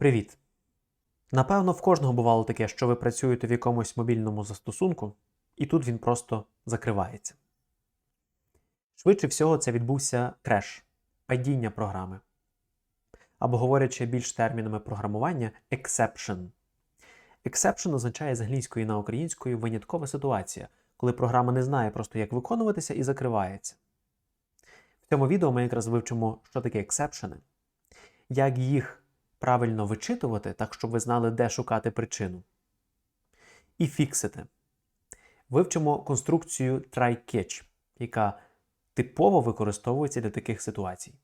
Привіт! Напевно, в кожного бувало таке, що ви працюєте в якомусь мобільному застосунку, і тут він просто закривається. Швидше всього, це відбувся креш, падіння програми. Або говорячи більш термінами програмування, exception. Exception означає з англійської на українською виняткова ситуація, коли програма не знає просто, як виконуватися і закривається. В цьому відео ми якраз вивчимо, що таке ексепшени, як їх правильно вичитувати, так щоб ви знали, де шукати причину. І фіксити. Вивчимо конструкцію try-catch, яка типово використовується для таких ситуацій.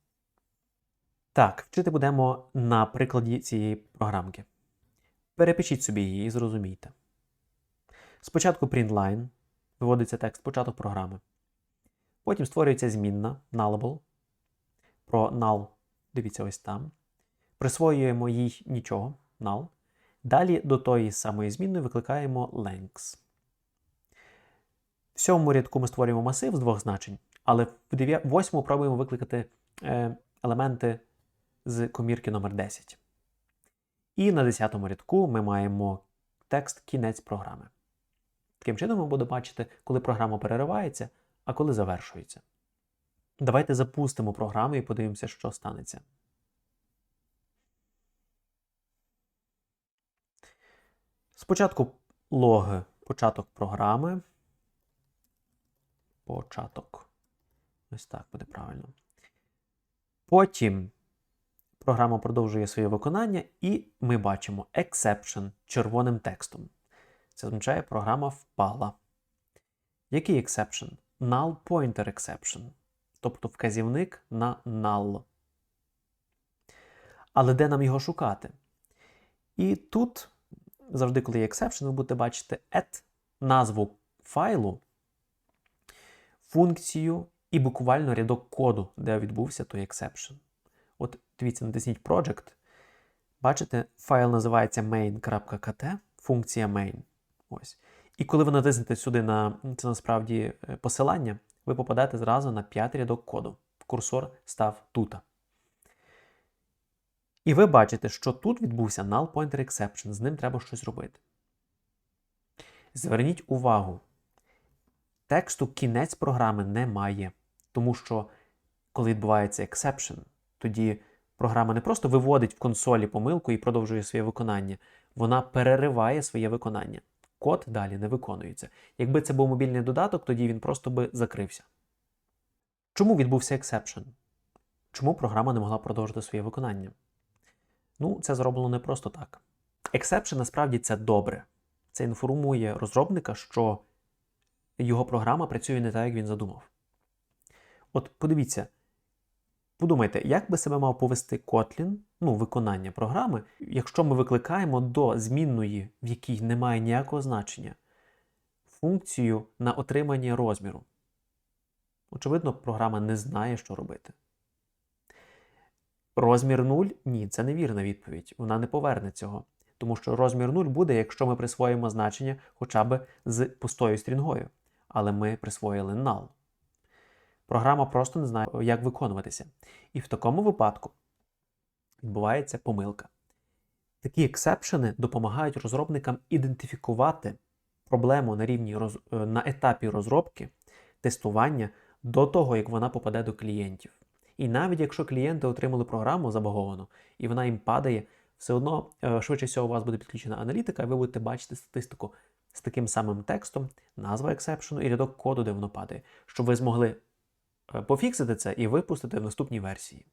Так, вчити будемо на прикладі цієї програмки. Перепишіть собі її і зрозумійте. Спочатку printline, виводиться текст початок програми. Потім створюється змінна nullable. Про null дивіться ось там. Присвоюємо їй нічого, null. Далі до тої самої змінної викликаємо length. В сьомому рядку ми створюємо масив з двох значень, але в восьмому пробуємо викликати е, елементи з комірки номер 10. І на 10 рядку ми маємо текст кінець програми. Таким чином ми будемо бачити, коли програма переривається, а коли завершується. Давайте запустимо програму і подивимося, що станеться. Спочатку лог початок програми. Початок. Ось так буде правильно. Потім програма продовжує своє виконання, і ми бачимо exception червоним текстом. Це означає, програма впала. Який exception? Null pointer exception. Тобто вказівник на null. Але де нам його шукати? І тут, завжди, коли є exception, ви будете бачити at, назву файлу, функцію і буквально рядок коду, де відбувся той exception. От дивіться, натисніть Project. Бачите, файл називається main.kt, функція main. Ось. І коли ви натиснете сюди на це насправді е, посилання, ви попадаєте зразу на п'ятий рядок коду. Курсор став тут. І ви бачите, що тут відбувся null pointer exception, з ним треба щось робити. Зверніть увагу, тексту кінець програми немає, тому що коли відбувається exception, тоді програма не просто виводить в консолі помилку і продовжує своє виконання, вона перериває своє виконання. Код далі не виконується. Якби це був мобільний додаток, тоді він просто би закрився. Чому відбувся exception? Чому програма не могла продовжити своє виконання? Ну, це зроблено не просто так. Exception насправді це добре. Це інформує розробника, що його програма працює не так, як він задумав. От подивіться, подумайте, як би себе мав повести Kotlin, ну, виконання програми, якщо ми викликаємо до змінної, в якій немає ніякого значення, функцію на отримання розміру. Очевидно, програма не знає, що робити. Розмір 0? Ні, це невірна відповідь. Вона не поверне цього. Тому що розмір 0 буде, якщо ми присвоїмо значення хоча б з пустою стрінгою. Але ми присвоїли null. Програма просто не знає, як виконуватися. І в такому випадку відбувається помилка. Такі ексепшени допомагають розробникам ідентифікувати проблему на рівні роз... е, на етапі розробки, тестування до того, як вона попаде до клієнтів. І навіть якщо клієнти отримали програму забаговану, і вона їм падає, все одно е, швидше всього у вас буде підключена аналітика, і ви будете бачити статистику з таким самим текстом, назва ексепшену і рядок коду, де воно падає, щоб ви змогли е, пофіксити це і випустити в наступній версії.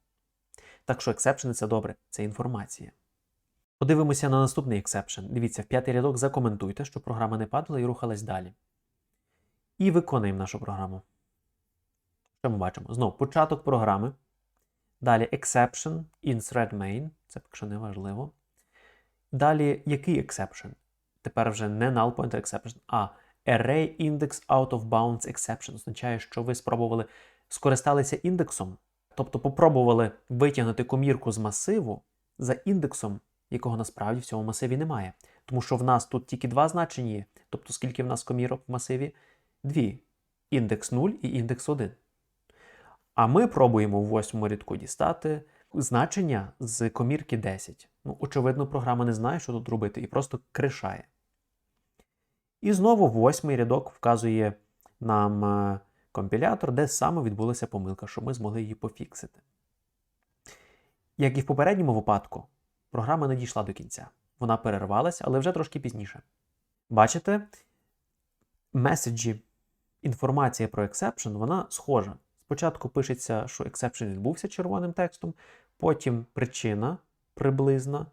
Так що ексепшени це добре, це інформація. Подивимося на наступний ексепшн. Дивіться, в п'ятий рядок закоментуйте, щоб програма не падала і рухалась далі. І виконуємо нашу програму. Що ми бачимо? Знову початок програми. Далі exception in thread main. Це поки що не важливо. Далі який exception? Тепер вже не null pointer exception, а array index out of bounds exception. Означає, що ви спробували скористалися індексом, тобто попробували витягнути комірку з масиву за індексом, якого насправді в цьому масиві немає. Тому що в нас тут тільки два значення є. Тобто, скільки в нас комірок в масиві? Дві. Індекс 0 і індекс 1. А ми пробуємо в восьмому рядку дістати значення з комірки 10. Ну, очевидно, програма не знає, що тут робити, і просто кришає. І знову восьмий рядок вказує нам е, компілятор, де саме відбулася помилка, щоб ми змогли її пофіксити. Як і в попередньому випадку, програма не дійшла до кінця. Вона перервалася, але вже трошки пізніше. Бачите, меседжі, інформація про exception, вона схожа. Спочатку пишеться, що exception відбувся червоним текстом, потім причина приблизна,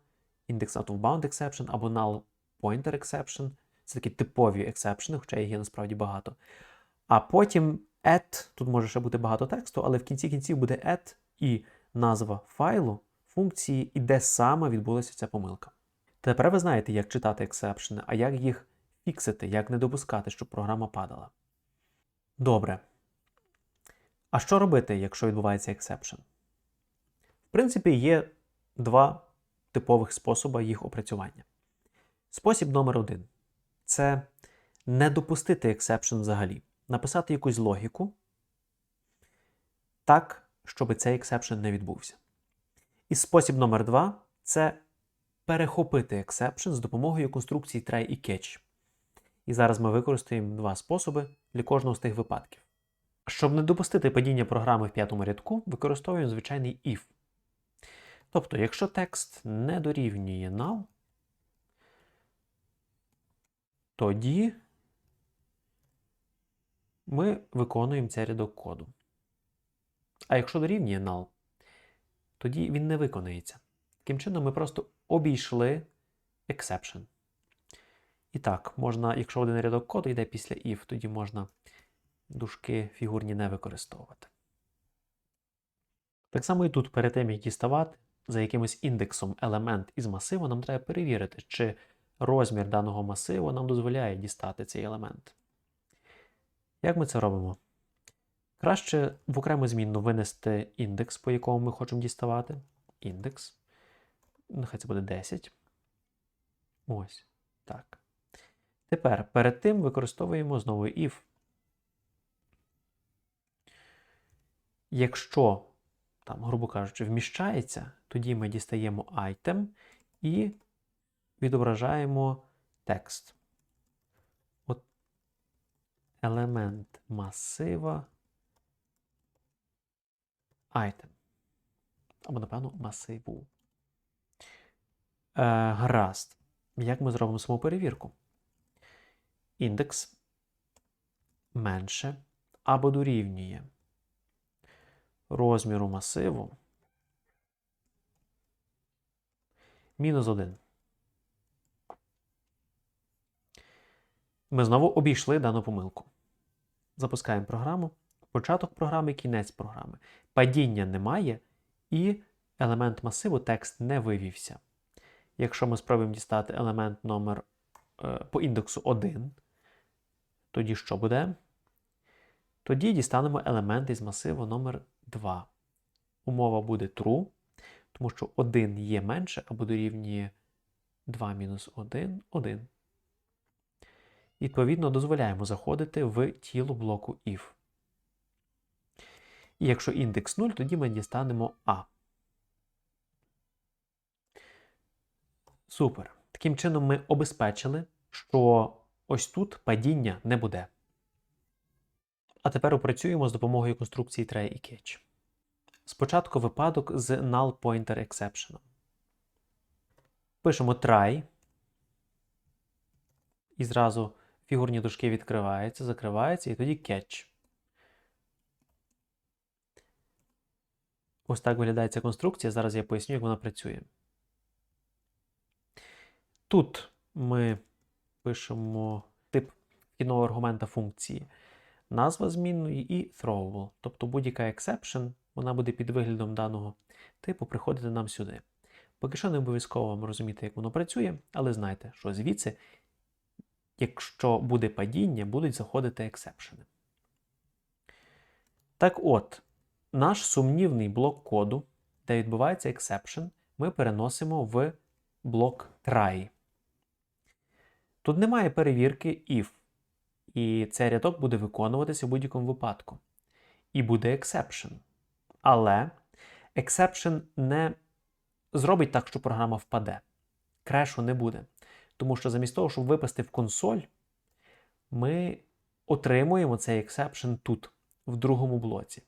index out of bound exception або null pointer exception. Це такі типові ексепшени, хоча їх є насправді багато. А потім at, тут може ще бути багато тексту, але в кінці кінців буде at і назва файлу, функції, і де саме відбулася ця помилка. Тепер ви знаєте, як читати ексепшени, а як їх фіксити, як не допускати, щоб програма падала. Добре. А що робити, якщо відбувається ексепшн? В принципі, є два типових способи їх опрацювання. Спосіб номер один це не допустити ексепшн взагалі. Написати якусь логіку так, щоб цей ексепшн не відбувся. І спосіб номер два це перехопити ексепшн з допомогою конструкції try і catch. І зараз ми використаємо два способи для кожного з тих випадків. Щоб не допустити падіння програми в п'ятому рядку, використовуємо звичайний if. Тобто, якщо текст не дорівнює null, тоді ми виконуємо цей рядок коду. А якщо дорівнює null, тоді він не виконається. Таким чином, ми просто обійшли exception. І так, можна, якщо один рядок коду йде після if, тоді можна дужки фігурні не використовувати. Так само і тут, перед тим, як діставати, за якимось індексом елемент із масиву, нам треба перевірити, чи розмір даного масиву нам дозволяє дістати цей елемент. Як ми це робимо? Краще в окрему змінну винести індекс, по якому ми хочемо діставати. Індекс. Нехай це буде 10. Ось. Так. Тепер перед тим використовуємо знову if. Якщо, там, грубо кажучи, вміщається, тоді ми дістаємо item і відображаємо текст. От елемент масива item. Або, напевно, масиву. Е, гаразд. Як ми зробимо саму перевірку? Індекс менше або дорівнює розміру масиву мінус 1. Ми знову обійшли дану помилку. Запускаємо програму. Початок програми, кінець програми. Падіння немає, і елемент масиву текст не вивівся. Якщо ми спробуємо дістати елемент номер е, по індексу 1, тоді що буде? Тоді дістанемо елемент із масиву номер 2. Умова буде true, тому що 1 є менше або дорівнює 2 мінус 1 1. Відповідно, дозволяємо заходити в тіло блоку if. І якщо індекс 0, тоді ми дістанемо А. Супер. Таким чином ми обезпечили, що ось тут падіння не буде. А тепер опрацюємо з допомогою конструкції try і catch. Спочатку випадок з null pointer exception. Пишемо try. І зразу фігурні дужки відкриваються, закриваються, і тоді catch. Ось так виглядає ця конструкція. Зараз я поясню, як вона працює. Тут ми пишемо тип вхідного аргумента функції, назва змінної і throwable. Тобто будь-яка exception, вона буде під виглядом даного типу приходити нам сюди. Поки що не обов'язково вам розуміти, як воно працює, але знайте, що звідси, якщо буде падіння, будуть заходити ексепшени. Так от, наш сумнівний блок коду, де відбувається exception, ми переносимо в блок try. Тут немає перевірки if, і цей рядок буде виконуватися в будь-якому випадку. І буде exception. Але Exception не зробить так, що програма впаде. Крешу не буде. Тому що замість того, щоб випасти в консоль, ми отримуємо цей exception тут, в другому блоці.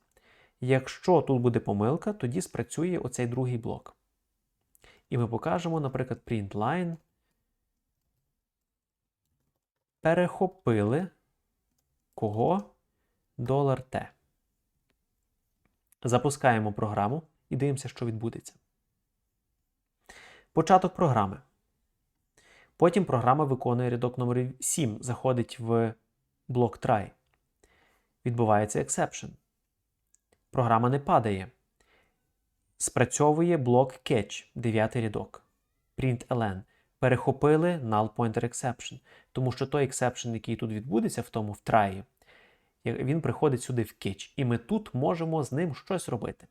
Якщо тут буде помилка, тоді спрацює оцей другий блок. І ми покажемо, наприклад, print line. Перехопили кого? $T. Запускаємо програму і дивимося, що відбудеться. Початок програми. Потім програма виконує рядок номер 7, заходить в блок try. Відбувається exception. Програма не падає. Спрацьовує блок catch, 9 рядок. Print. Перехопили null pointer exception. Тому що той exception, який тут відбудеться, в тому в try, він приходить сюди в catch. І ми тут можемо з ним щось робити.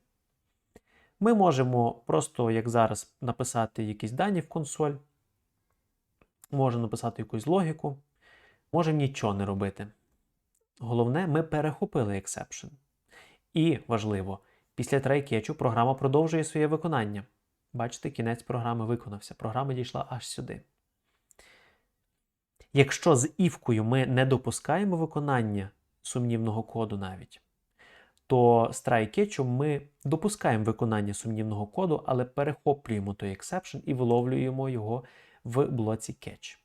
Ми можемо просто, як зараз, написати якісь дані в консоль. Можемо написати якусь логіку. Можемо нічого не робити. Головне, ми перехопили exception. І важливо, після трайкетчу програма продовжує своє виконання. Бачите, кінець програми виконався. Програма дійшла аж сюди. Якщо з івкою ми не допускаємо виконання сумнівного коду навіть, то з трайкетчем ми допускаємо виконання сумнівного коду, але перехоплюємо той exception і виловлюємо його в блоці catch.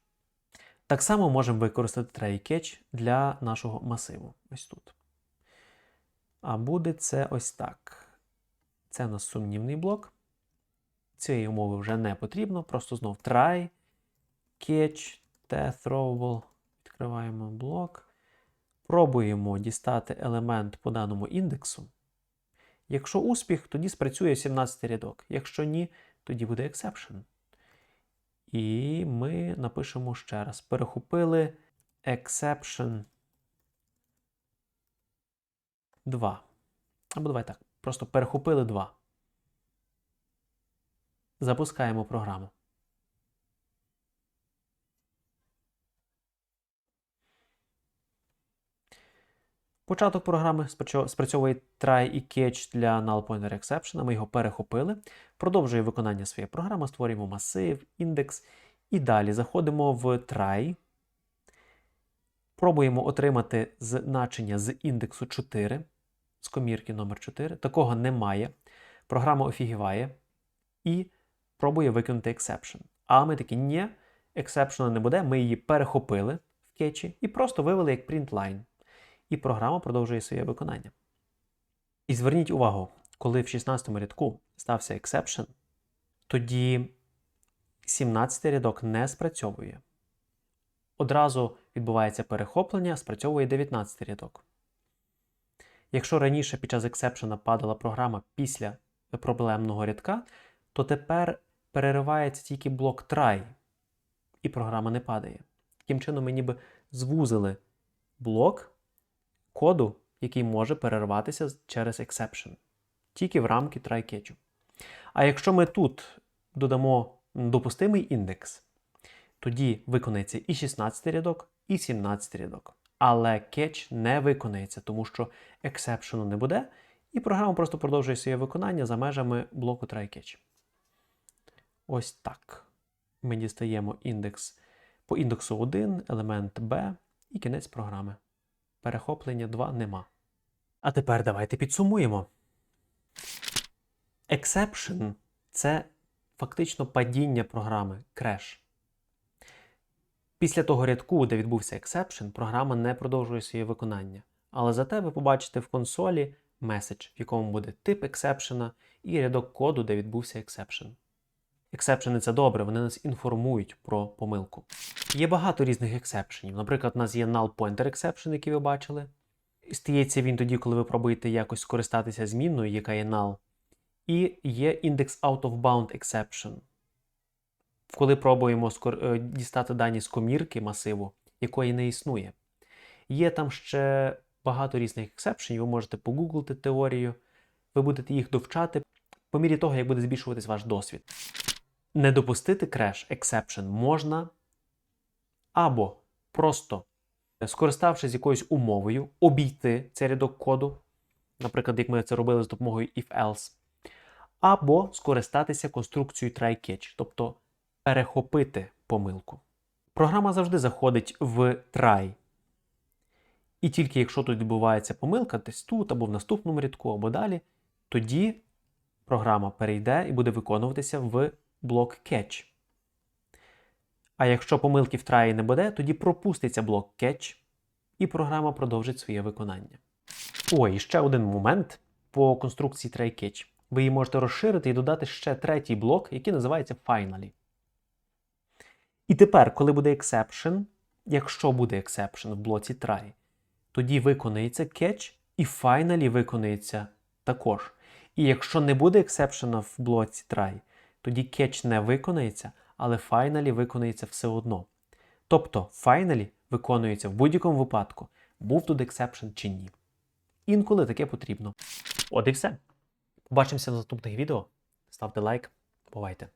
Так само можемо використати try-catch для нашого масиву. Ось тут. А буде це ось так. Це у нас сумнівний блок. Цієї умови вже не потрібно. Просто знов try, catch, t throwable. Відкриваємо блок. Пробуємо дістати елемент по даному індексу. Якщо успіх, тоді спрацює 17 рядок. Якщо ні, тоді буде exception. І ми напишемо ще раз. Перехопили exception 2. Або давай так. Просто перехопили 2. Запускаємо програму. Початок програми спрацьовує try і catch для null pointer exception. Ми його перехопили. Продовжує виконання своєї програми, створюємо масив, індекс. І далі заходимо в try. Пробуємо отримати значення з індексу 4, з комірки номер 4 Такого немає. Програма офігіває і пробує викинути exception. А ми такі, ні, exception не буде. Ми її перехопили в кетчі і просто вивели як print line і програма продовжує своє виконання. І зверніть увагу, коли в 16 рядку стався exception, тоді 17-й рядок не спрацьовує. Одразу відбувається перехоплення, спрацьовує 19-й рядок. Якщо раніше під час ексепшена падала програма після проблемного рядка, то тепер переривається тільки блок try, і програма не падає. Таким чином, ми ніби звузили блок коду, який може перерватися через exception, тільки в рамки try-catch. А якщо ми тут додамо допустимий індекс, тоді виконається і 16 рядок, і 17 рядок. Але catch не виконається, тому що exception не буде, і програма просто продовжує своє виконання за межами блоку try-catch. Ось так. Ми дістаємо індекс по індексу 1, елемент B і кінець програми. Перехоплення 2 нема. А тепер давайте підсумуємо. Exception це фактично падіння програми креш. Після того рядку, де відбувся exception, програма не продовжує своє виконання. Але зате ви побачите в консолі меседж, в якому буде тип exception і рядок коду, де відбувся exception. Ексепшени це добре, вони нас інформують про помилку. Є багато різних ексепшенів. Наприклад, у нас є null pointer exception, який ви бачили. Стається він тоді, коли ви пробуєте якось скористатися змінною, яка є null. І є index out of bound exception. Коли пробуємо е, дістати дані з комірки масиву, якої не існує. Є там ще багато різних ексепшенів, ви можете погуглити теорію, ви будете їх довчати по мірі того, як буде збільшуватись ваш досвід. Не допустити креш exception можна або просто, скориставшись якоюсь умовою, обійти цей рядок коду, наприклад, як ми це робили з допомогою if-else, або скористатися конструкцією try-catch, тобто перехопити помилку. Програма завжди заходить в try. І тільки якщо тут відбувається помилка, десь тут або в наступному рядку, або далі, тоді програма перейде і буде виконуватися в блок catch. А якщо помилки в try не буде, тоді пропуститься блок catch, і програма продовжить своє виконання. Ой, і ще один момент по конструкції try-catch. Ви її можете розширити і додати ще третій блок, який називається finally. І тепер, коли буде exception, якщо буде exception в блоці try, тоді виконується catch і finally виконується також. І якщо не буде exception в блоці try, тоді кетч не виконається, але файналі виконується все одно. Тобто файналі виконується в будь-якому випадку, був тут ексепшн чи ні. Інколи таке потрібно. От і все. Побачимося в наступних відео. Ставте лайк. Бувайте!